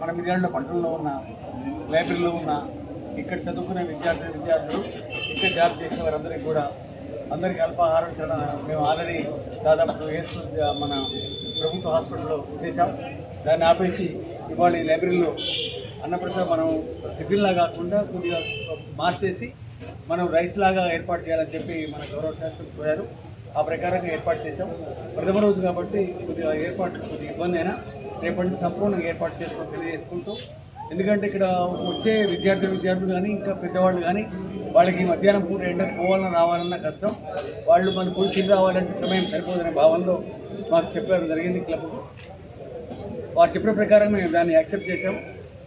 మన మిర్యాలలో పట్టణంలో ఉన్న లైబ్రరీలో ఉన్న ఇక్కడ చదువుకునే విద్యార్థి విద్యార్థులు ఇక్కడ జాబ్ చేసే వారందరికీ కూడా అందరికీ అల్పాహారం తినడం మేము ఆల్రెడీ దాదాపు టూ ఇయర్స్ మన ప్రభుత్వ హాస్పిటల్లో చేశాం. దాన్ని ఆపేసి ఇవాళ ఈ లైబ్రరీలో అన్నప్రసాద్ మనం టిఫిన్లా కాకుండా కొద్దిగా మార్చేసి మనం రైస్ లాగా ఏర్పాటు చేయాలని చెప్పి మన గౌరవ శాస్త్రం కోరారు. ఆ ప్రకారంగా ఏర్పాటు చేసాం ప్రథమ రోజు కాబట్టి కొద్దిగా ఏర్పాటు కొద్దిగా ఇబ్బంది అయినా రేపటి సంపూర్ణంగా ఏర్పాటు చేసుకోవడం తెలియజేసుకుంటూ ఎందుకంటే ఇక్కడ వచ్చే విద్యార్థి విద్యార్థులు కానీ ఇంకా పెద్దవాళ్ళు కానీ వాళ్ళకి మధ్యాహ్నం పూట ఎండకు పోవాలన్నా రావాలన్నా కష్టం. వాళ్ళు మన కూర్చుని రావాలంటే సమయం సరిపోదనే భావనలో మాకు చెప్పారు జరిగింది క్లబ్కు. వారు చెప్పిన ప్రకారం మేము దాన్ని యాక్సెప్ట్ చేసాం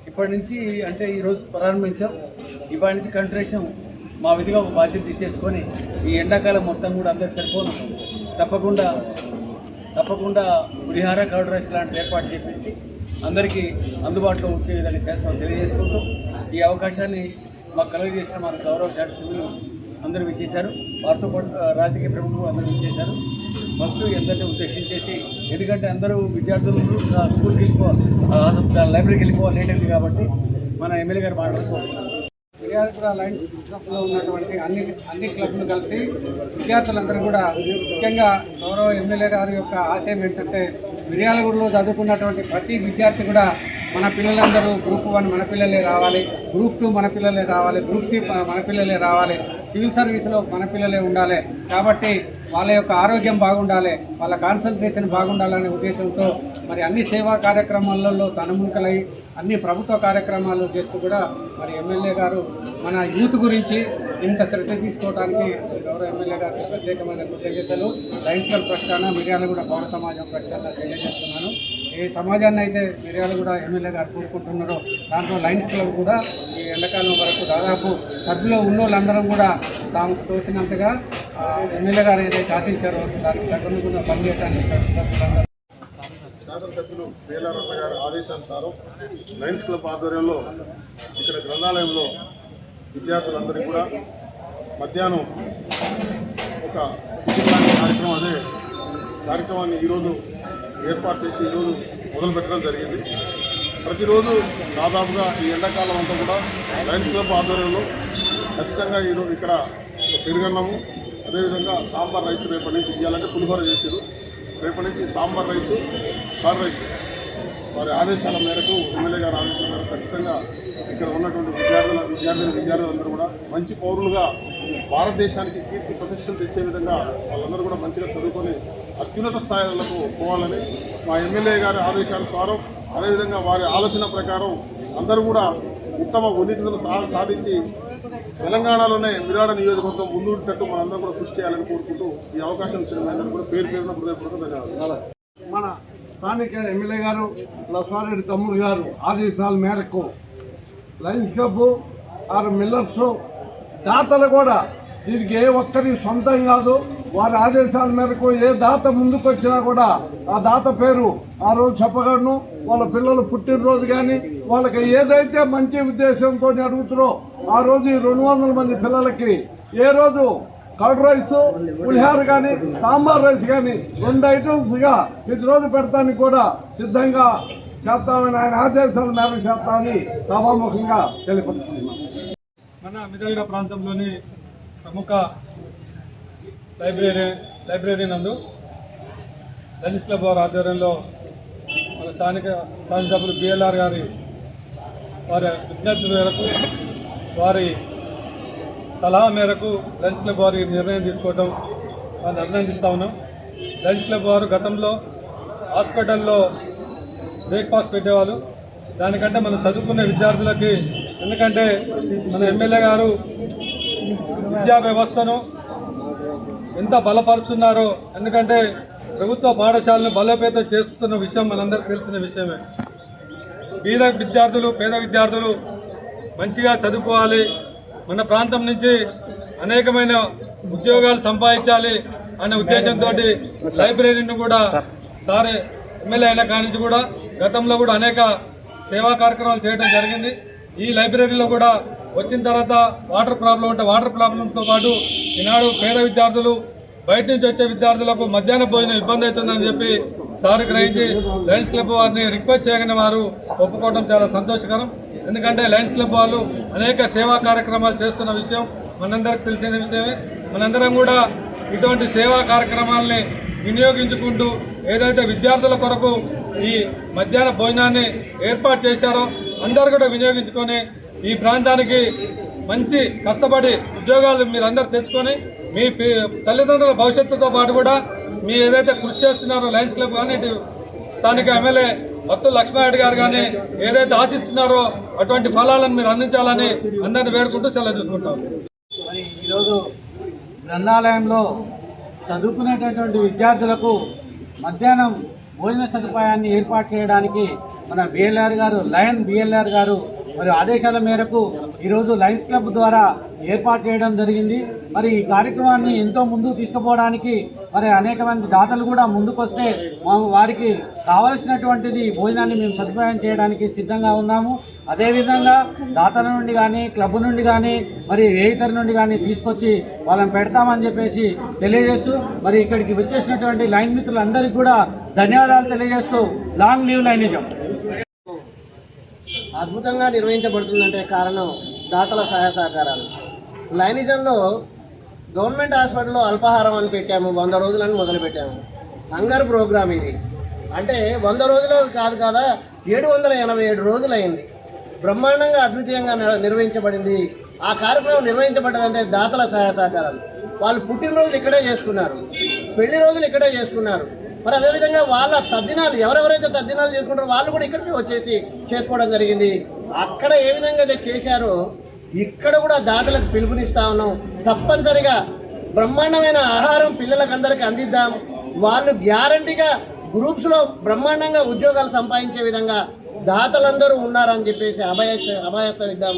ఇప్పటి నుంచి అంటే ఈరోజు ప్రారంభించాం. ఇవాళ నుంచి కంట్రేషన్ మా విధిగా ఒక బాధ్యత తీసేసుకొని ఈ ఎండాకాలం మొత్తం కూడా అందరికి సరిపోను. తప్పకుండా తప్పకుండా గురిహార కర్డ్ రైస్ లాంటివి ఏర్పాటు చేపించి అందరికీ అందుబాటులో ఉంచే విధంగా చేస్తామని తెలియజేసుకుంటూ ఈ అవకాశాన్ని మాకు కలుగజేసిన మన గౌరవ శాస్త్రులు అందరూ విచ్చేశారు. వారితో పాటు రాజకీయ ప్రముఖులు అందరూ విచ్చేశారు. ఫస్ట్ అందరినీ ఉద్దేశించేసి ఎందుకంటే అందరూ విద్యార్థులు స్కూల్కి వెళ్ళిపోవాలి లైబ్రరీకి వెళ్ళిపోవాలి లేట్ అయింది కాబట్టి మన ఎమ్మెల్యే గారు మాట్లాడుకోవాలి. విద్యార్థుల లైన్స్ క్లబ్లో ఉన్నటువంటి అన్ని అన్ని క్లబ్లు కలిసి విద్యార్థులందరూ కూడా ముఖ్యంగా గౌరవ ఎమ్మెల్యే గారి యొక్క ఆశయం ఏంటంటే మిర్యాలగూడలో చదువుకున్నటువంటి ప్రతి విద్యార్థి కూడా మన పిల్లలందరూ గ్రూప్ వన్ మన పిల్లలే రావాలి గ్రూప్ టూ మన పిల్లలే రావాలి గ్రూప్ త్రీ మన పిల్లలే రావాలి. సివిల్ సర్వీస్లో మన పిల్లలే ఉండాలి. కాబట్టి వాళ్ళ యొక్క ఆరోగ్యం బాగుండాలి వాళ్ళ కాన్సన్ట్రేషన్ బాగుండాలనే ఉద్దేశంతో మరి అన్ని సేవా కార్యక్రమాలలో తనముకలై అన్ని ప్రభుత్వ కార్యక్రమాలు చేస్తూ కూడా మరి ఎమ్మెల్యే గారు మన యూత్ గురించి ఇంత శ్రద్ధ తీసుకోవడానికి గౌరవ ఎమ్మెల్యే గారికి ప్రత్యేకమైన కృతజ్ఞతలు. లయన్స్ క్లబ్ ప్రక్షాళన మిర్యాలగూడ పౌర సమాజం ప్రక్షాళన తెలియజేస్తున్నాను. ఏ సమాజాన్ని అయితే మిర్యాలగూడ ఎమ్మెల్యే గారు కోరుకుంటున్నారో దాంట్లో లైన్స్ క్లబ్ కూడా ఈ ఎండాకాలం వరకు దాదాపు సభ్యులు ఉన్న వాళ్ళందరం కూడా తాము తోచినంతగా ఎమ్మెల్యే గారు ఏదైతే ఆశించారో దానికి తగ్గకుండా పనిచేయడానికి సభ్యులందరూ శాసనసభ్యులు పేలారత్న గారి ఆదేశానుసారం లయన్స్ క్లబ్ ఆధ్వర్యంలో ఇక్కడ గ్రంథాలయంలో విద్యార్థులందరికీ కూడా మధ్యాహ్నం ఒక కార్యక్రమం అదే కార్యక్రమాన్ని ఈరోజు ఏర్పాటు చేసి ఈరోజు మొదలు పెట్టడం జరిగింది. ప్రతిరోజు దాదాపుగా ఈ ఎండాకాలం అంతా కూడా లయన్స్ క్లబ్ ఆధ్వర్యంలో ఖచ్చితంగా ఈరోజు ఇక్కడ పెరుగన్నాము పెరుగన్నము అదేవిధంగా సాంబార్ రైస్ రేపటి నుంచి ఇవ్వాలంటే పులిహోర చేసారు రేపటి నుంచి సాంబార్ రైస్ కర్డ్ రైస్. వారి ఆదేశాల మేరకు ఎమ్మెల్యే గారి ఆదేశాల మేరకు ఖచ్చితంగా ఇక్కడ ఉన్నటువంటి విద్యార్థుల విద్యార్థులు విద్యార్థులందరూ కూడా మంచి పౌరులుగా భారతదేశానికి కీర్తి ప్రతిష్టలు తెచ్చే విధంగా వాళ్ళందరూ కూడా మంచిగా చదువుకొని అత్యున్నత స్థాయిలకు పోవాలని మా ఎమ్మెల్యే గారి ఆదేశానుసారం అదేవిధంగా వారి ఆలోచన ప్రకారం అందరూ కూడా ఉత్తమ ఉన్నతిని సాధించి తెలంగాణలోనే విరాడ నియోజకవర్గం ముందుంటట్టు మనందరం కూడా కృషి చేయాలని కోరుకుంటూ ఈ అవకాశం ఇచ్చిన కూడా పేరు పేరున హృదయపూర్వక ధన్యవాదాలు. మన స్థానిక ఎమ్మెల్యే గారు లసారెడ్డి తమ్ముడు గారు ఆదేశాల మేరకు లయన్స్ క్లబ్ ఆరు మిల్లర్స్ దాతలు కూడా దీనికి ఏ ఒక్కరి సొంతం కాదు. వారి ఆదేశాల మేరకు ఏ దాత ముందుకు వచ్చినా కూడా ఆ దాత పేరు ఆ రోజు చెప్పగలను. వాళ్ళ పిల్లలు పుట్టినరోజు కానీ వాళ్ళకి ఏదైతే మంచి ఉద్దేశంతో అడుగుతారో ఆ రోజు ఈ రెండు వందల మంది పిల్లలకి ఏ రోజు కర్డ్ రైస్ పులిహార కానీ సాంబార్ రైస్ కానీ రెండు ఐటమ్స్గా ప్రతిరోజు పెడతానికి కూడా సిద్ధంగా చేస్తామని ఆయన ఆదేశాల మేరకు చేస్తామని సభాముఖంగా తెలియపడుతున్నాం మన మిదల్డ ప్రాంతంలోని ప్రముఖ లైబ్రరీ లైబ్రరీ నందు లలిత్ క్లబ్ వారి ఆధ్వర్యంలో మన స్థానిక శాసనసభ్యులు బిఎల్ఆర్ గారి వారి విజ్ఞప్తి మేరకు వారి సలహా మేరకు లలిత్ క్లబ్ వారి నిర్ణయం తీసుకోవడం వారిని అభినందిస్తా ఉన్నాం. లలిత్ క్లబ్ వారు గతంలో హాస్పిటల్లో బ్రేక్ఫాస్ట్ పెట్టేవాళ్ళు. దానికంటే మనం చదువుకునే విద్యార్థులకి ఎందుకంటే మన ఎమ్మెల్యే గారు విద్యా వ్యవస్థను ఎంత బలపరుస్తున్నారో ఎందుకంటే ప్రభుత్వ పాఠశాలను బలోపేతం చేస్తున్న విషయం మనందరికీ తెలిసిన విషయమే. పేద విద్యార్థులు పేద విద్యార్థులు మంచిగా చదువుకోవాలి. మన ప్రాంతం నుంచి అనేకమైన ఉద్యోగాలు సంపాదించాలి అనే ఉద్దేశంతో లైబ్రరీని కూడా సారే ఎమ్మెల్యే అయిన కానించి కూడా గతంలో కూడా అనేక సేవా కార్యక్రమాలు చేయడం జరిగింది. ఈ లైబ్రరీలో కూడా వచ్చిన తర్వాత వాటర్ ప్రాబ్లం ఉంటే వాటర్ ప్రాబ్లంతో పాటు ఈనాడు పేద విద్యార్థులు బయట నుంచి వచ్చే విద్యార్థులకు మధ్యాహ్న భోజనం ఇబ్బంది అవుతుందని చెప్పి సార్ గ్రహించి లయన్స్ క్లబ్ వారిని రిక్వెస్ట్ చేయగానే వారు ఒప్పుకోవడం చాలా సంతోషకరం. ఎందుకంటే లయన్స్ క్లబ్ వాళ్ళు అనేక సేవా కార్యక్రమాలు చేస్తున్న విషయం మనందరికి తెలిసిన విషయమే. మనందరం కూడా ఇటువంటి సేవా కార్యక్రమాల్ని వినియోగించుకుంటూ ఏదైతే విద్యార్థుల కొరకు ఈ మధ్యాహ్న భోజనాన్ని ఏర్పాటు చేశారో అందరూ కూడా వినియోగించుకొని ఈ ప్రాంతానికి మంచి కష్టపడి ఉద్యోగాలు మీరు అందరు తెచ్చుకొని మీ తల్లిదండ్రుల భవిష్యత్తుతో పాటు కూడా మీ ఏదైతే కృషి చేస్తున్నారో లయన్స్ క్లబ్ కానీ ఇటు స్థానిక ఎమ్మెల్యే భక్తులు లక్ష్మారెడ్డి గారు కానీ ఏదైతే ఆశిస్తున్నారో అటువంటి ఫలాలను మీరు అందించాలని అందరిని వేడుకుంటూ సెలవు చూసుకుంటాం మరి ఈరోజు గ్రంథాలయంలో చదువుకునేటటువంటి విద్యార్థులకు మధ్యాహ్నం భోజన సదుపాయాన్ని ఏర్పాటు చేయడానికి మన బిఎల్ఆర్ గారు లయన్ బిఎల్ఆర్ గారు మరి ఆదేశాల మేరకు ఈరోజు లయన్స్ క్లబ్ ద్వారా ఏర్పాటు చేయడం జరిగింది. మరి ఈ కార్యక్రమాన్ని ఎంతో ముందుకు తీసుకుపోవడానికి మరి అనేక మంది దాతలు కూడా ముందుకొస్తే వారికి కావలసినటువంటిది భోజనాన్ని మేము సదుపాయం చేయడానికి సిద్ధంగా ఉన్నాము. అదేవిధంగా దాతల నుండి కానీ క్లబ్ నుండి కానీ మరి రేయితర నుండి కానీ తీసుకొచ్చి వాళ్ళని పెడతామని చెప్పేసి తెలియజేస్తూ మరి ఇక్కడికి వచ్చేసినటువంటి లైన్ మిత్రులందరికీ కూడా ధన్యవాదాలు తెలియజేస్తూ లాంగ్ లీవ్ లైనిజం అద్భుతంగా నిర్వహించబడుతుందంటే కారణం దాతల సహాయ సహకారాలు. లైనిజంలో గవర్నమెంట్ హాస్పిటల్లో అల్పాహారం అని పెట్టాము వంద రోజులని మొదలు పెట్టాము హంగర్ ప్రోగ్రామ్ ఇది. అంటే వంద రోజులు కాదు కదా ఏడు వందల ఎనభై ఏడు రోజులు అయింది బ్రహ్మాండంగా అద్వితీయంగా నిర్వహించబడింది. ఆ కార్యక్రమం నిర్వహించబడ్డదంటే దాతల సహాయ సహకారాలు. వాళ్ళు పుట్టినరోజులు ఇక్కడే చేసుకున్నారు. పెళ్ళి రోజులు ఇక్కడే చేసుకున్నారు. మరి అదేవిధంగా వాళ్ళ తద్దినాలు ఎవరెవరైతే తద్దినాలు చేసుకుంటారో వాళ్ళు కూడా ఇక్కడికి వచ్చేసి చేసుకోవడం జరిగింది. అక్కడ ఏ విధంగా అయితే చేశారో ఇక్కడ కూడా దాతలకు పిలుపునిస్తా ఉన్నాం. తప్పనిసరిగా బ్రహ్మాండమైన ఆహారం పిల్లలకు అందరికీ అందిద్దాం. వాళ్ళు గ్యారంటీగా గ్రూప్స్లో బ్రహ్మాండంగా ఉద్యోగాలు సంపాదించే విధంగా దాతలందరూ ఉన్నారని చెప్పేసి అభయ అభయత్వం ఇద్దాం.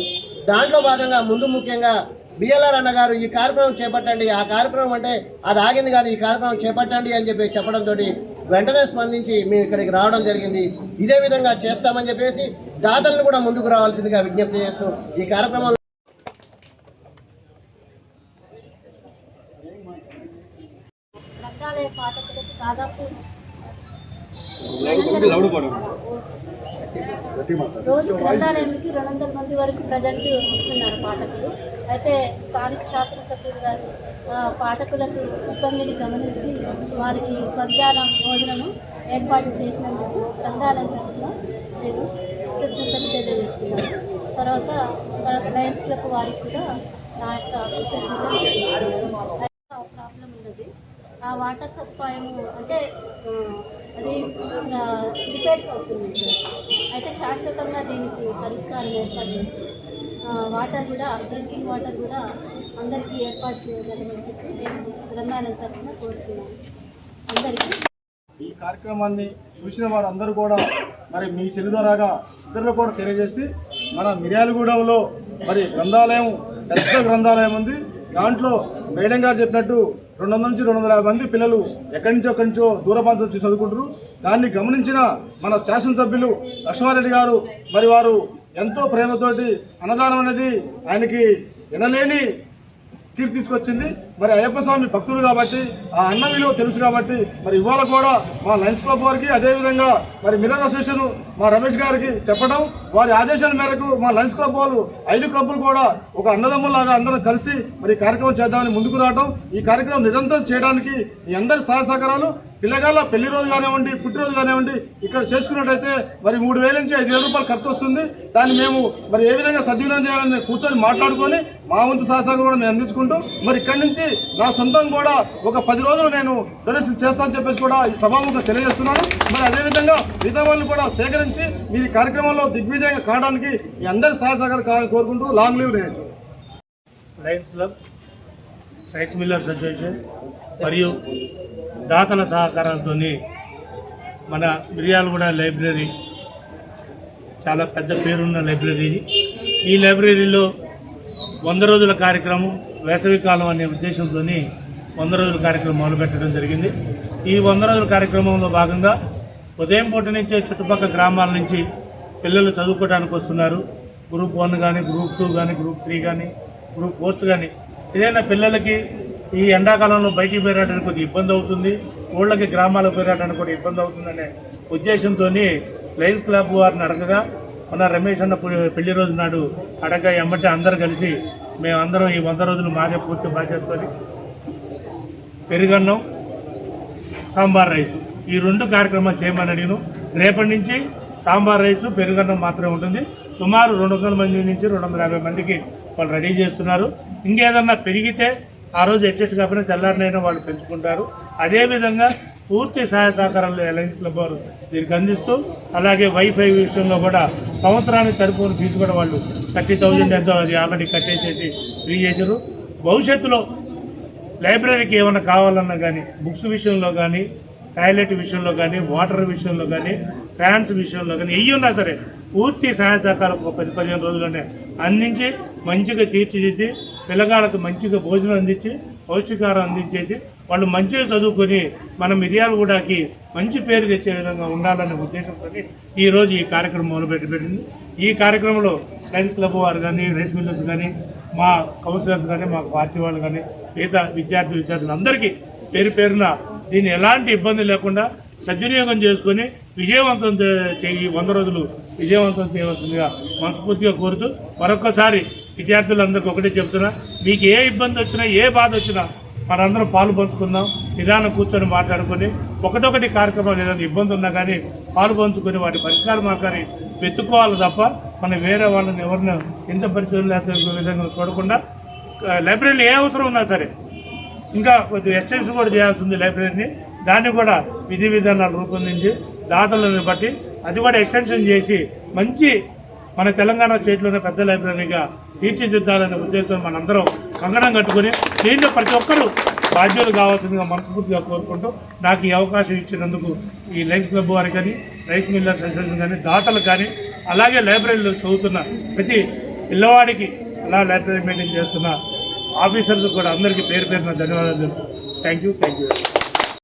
దాంట్లో భాగంగా ముందు ముఖ్యంగా బిఎల్ఆర్ అన్నగారు ఈ కార్యక్రమం చేపట్టండి. ఆ కార్యక్రమం అంటే అది ఆగింది కానీ ఈ కార్యక్రమం చేపట్టండి అని చెప్పి చెప్పడంతో వెంటనే స్పందించి మేము ఇక్కడికి రావడం జరిగింది. ఇదే విధంగా చేస్తామని చెప్పేసి దాతలను కూడా ముందుకు రావాల్సిందిగా విజ్ఞప్తి చేస్తూ ఈ కార్యక్రమం గ్రంథాలయ పాఠకులకు దాదాపు రోజు గ్రంథాలయానికి రెండు వందల మంది వరకు ప్రజెంట్ వస్తున్నారు పాఠకులు. అయితే స్థానిక శాసనసభ్యులు గారు ఆ, పాఠకులకు ఇబ్బందిని గమనించి వారికి మధ్యాహ్నం భోజనము ఏర్పాటు చేసినందుకు గ్రంథాలయం తరఫున నేను కృతజ్ఞతలు తెలియజేస్తున్నాను తర్వాత తర్వాత లయన్స్ క్లబ్ వారికి కూడా నా యొక్క కృతజ్ఞతలు ఆ వాటర్ సదుపాయము అంటే అది రిపేర్స్ అవుతుంది. అయితే శాశ్వతంగా దీనికి పరిష్కారం ఏర్పాటు వాటర్ కూడా డ్రింకింగ్ వాటర్ కూడా అందరికీ ఏర్పాటు చేయగలమని చెప్పి నేను గ్రంథాలయం తరఫున కోరుతున్నాను. అందరికీ. ఈ కార్యక్రమాన్ని చూసిన వారందరూ కూడా మరి మీ చెల్లి ద్వారాగా ఇతరులు కూడా తెలియజేసి మన మిర్యాలగూడెంలో మరి గ్రంథాలయం పెద్ద గ్రంథాలయం ఉంది. దాంట్లో మేడం గారు చెప్పినట్టు రెండు వందల నుంచి రెండు వందల యాభై మంది పిల్లలు ఎక్కడి నుంచో ఎక్కడి నుంచో దూర ప్రాంతం చదువుకుంటారు దాన్ని గమనించిన మన శాసనసభ్యులు లక్ష్మారెడ్డి గారు మరి వారు ఎంతో ప్రేమతోటి అన్నదానం అనేది ఆయనకి వినలేని తీర్పు తీసుకొచ్చింది. మరి అయ్యప్ప స్వామి భక్తులు కాబట్టి ఆ అన్న విలువ తెలుసు కాబట్టి మరి ఇవాళ కూడా మా లయన్స్ క్లబ్ వారికి అదేవిధంగా మరి మిల్లర్ అసోసియేషన్ మా రమేష్ గారికి చెప్పడం వారి ఆదేశాల మేరకు మా లయన్స్ క్లబ్ వాళ్ళు ఐదు క్లబ్బులు కూడా ఒక అన్నదమ్ములాగా అందరం కలిసి మరి కార్యక్రమం చేద్దామని ముందుకు రావడం ఈ కార్యక్రమం నిరంతరం చేయడానికి మీ అందరి సహాయ సహకారాలు. పిల్లగాళ్ళ పెళ్ళి రోజు కానివ్వండి పుట్టినరోజు కానివ్వండి ఇక్కడ చేసుకున్నట్టయితే మరి మూడు వేల నుంచి ఐదు వేల రూపాయలు ఖర్చు వస్తుంది. దాన్ని మేము మరి ఏ విధంగా సద్వినియోగం చేయాలని కూర్చొని మాట్లాడుకొని మా వంతు సహసాగం కూడా మేము అందించుకుంటూ మరి ఇక్కడి నుంచి నా సొంతం కూడా ఒక పది రోజులు నేను డొనేషన్ చేస్తానని చెప్పేసి కూడా ఈ సభాముఖంగా తెలియజేస్తున్నాను. మరి అదేవిధంగా మిగతావాళ్ళని కూడా సేకరించి మీరు ఈ కార్యక్రమంలో దిగ్విజయంగా కావడానికి మీ అందరి సహాయ సహకారం కావాలని కోరుకుంటూ లాంగ్ లీవ్ నేను. Lions Club rice millers association మరియు దాతల సహకారంతో మన మిర్యాలగూడ లైబ్రరీ చాలా పెద్ద పేరున్న లైబ్రరీ ఈ లైబ్రరీలో వంద రోజుల కార్యక్రమం వేసవికాలం అనే ఉద్దేశంతో వంద రోజుల కార్యక్రమం మొదలుపెట్టడం జరిగింది. ఈ వంద రోజుల కార్యక్రమంలో భాగంగా ఉదయం పూట నుంచే చుట్టుపక్కల గ్రామాల నుంచి పిల్లలు చదువుకోవడానికి వస్తున్నారు. గ్రూప్ వన్ కానీ గ్రూప్ టూ కానీ గ్రూప్ త్రీ కానీ గ్రూప్ ఫోర్త్ కానీ ఏదైనా పిల్లలకి ఈ ఎండాకాలంలో బయటికి పోయడానికి కొద్దిగా ఇబ్బంది అవుతుంది. ఊళ్ళకి గ్రామాలకు పోరాటానికి కూడా ఇబ్బంది అవుతుందనే ఉద్దేశంతో లయన్స్ క్లబ్ వారిని అడగగా మన రమేష్ అన్న పెళ్ళి రోజు నాడు అడగ ఎమ్మటే అందరు కలిసి మేమందరం ఈ వంద రోజులు మాదే పూర్తి బాధ్యతతో పెరుగన్నం సాంబార్ రైస్. ఈ రెండు కార్యక్రమాలు చేయమని అడిగాను రేపటి నుంచి సాంబార్ రైస్ పెరుగన్నం మాత్రమే ఉంటుంది. సుమారు రెండు వందల మంది నుంచి రెండు వందల యాభై మందికి వాళ్ళు రెడీ చేస్తున్నారు. ఇంకేదన్నా పెరిగితే ఆ రోజు అడ్జస్ట్ కాకపోయినా తెల్లారినైనా వాళ్ళు పెంచుకుంటారు. అదేవిధంగా పూర్తి సహాయ సహకారాలు ఎలయన్స్ క్లబ్ వారు దీనికి అందిస్తూ అలాగే వైఫై విషయంలో కూడా సంవత్సరానికి సరిపోని ఫీజు కూడా వాళ్ళు థర్టీ థౌజండ్ ఎంతో అది ఆల్రెడీ కట్టేసేసి ఫ్రీ చేశారు. భవిష్యత్తులో లైబ్రరీకి ఏమైనా కావాలన్నా కానీ బుక్స్ విషయంలో కానీ టాయిలెట్ విషయంలో కానీ వాటర్ విషయంలో కానీ ఫ్యాన్స్ విషయంలో కానీ ఎయ్యి ఉన్నా సరే పూర్తి సహాయ సహకారం ఒక పది పదిహేను రోజుల్లోనే అందించి మంచిగా తీర్చిదిద్ది పిల్లగాళ్ళకు మంచిగా భోజనం అందించి పౌష్టికారం అందించేసి వాళ్ళు మంచిగా చదువుకొని మన మిర్యాలగూడకి మంచి పేరు తెచ్చే విధంగా ఉండాలనే ఉద్దేశంతో ఈరోజు ఈ కార్యక్రమం మొదలుపెట్టి పెట్టింది ఈ కార్యక్రమంలో రైతు క్లబ్ వారు కానీ రైస్ మిల్లర్స్ కానీ మా కౌన్సిలర్స్ కానీ మా పార్టీ వాళ్ళు కానీ మిగతా విద్యార్థి విద్యార్థులందరికీ పేరు పేరున దీన్ని ఎలాంటి ఇబ్బంది లేకుండా సద్వినియోగం చేసుకొని విజయవంతం చేయి వంద రోజులు విజయవంతం చేయవలసిందిగా మనస్ఫూర్తిగా కోరుతూ మరొకసారి విద్యార్థులందరికీ ఒకటే చెప్తున్నా మీకు ఏ ఇబ్బంది వచ్చినా ఏ బాధ వచ్చినా మనందరం పాలు పంచుకుందాం నిదానం కూర్చొని మాట్లాడుకొని ఒకటొకటి కార్యక్రమాలు ఏదైనా ఇబ్బంది ఉన్నా కానీ పాలు పంచుకొని వాటి పరిష్కార మార్గాన్ని వెతుక్కోవాలి తప్ప మనం వేరే వాళ్ళని ఎవరిని ఎంత పరిచయం లేకపోతే విధంగా చూడకుండా లైబ్రరీలో ఏ అవసరం ఉన్నా సరే ఇంకా కొద్దిగా ఎక్స్టెన్షన్ కూడా చేయాల్సి ఉంది లైబ్రరీని. దాన్ని కూడా విధి విధానాలు రూపొందించి దాతలను బట్టి అది కూడా ఎక్స్టెన్షన్ చేసి మంచి మన తెలంగాణ స్టేట్లోనే పెద్ద లైబ్రరీగా తీర్చిదిద్దాలనే ఉద్దేశంతో మనందరం కంగణం కట్టుకొని దీంట్లో ప్రతి ఒక్కరూ బాధ్యులు కావాల్సిందిగా మనస్ఫూర్తిగా కోరుకుంటూ నాకు ఈ అవకాశం ఇచ్చినందుకు ఈ లైన్స్ క్లబ్ వారికి కానీ రైస్ మిల్లర్స్ అసోసియేషన్ కానీ దాతలు కానీ అలాగే లైబ్రరీలో చదువుతున్న ప్రతి పిల్లవాడికి అలా లైబ్రరీ మెయింటైన్ చేస్తున్న ఆఫీసర్స్ కూడా అందరికీ పేరు పేరున ధన్యవాదాలు థ్యాంక్ యూ థ్యాంక్ యూ.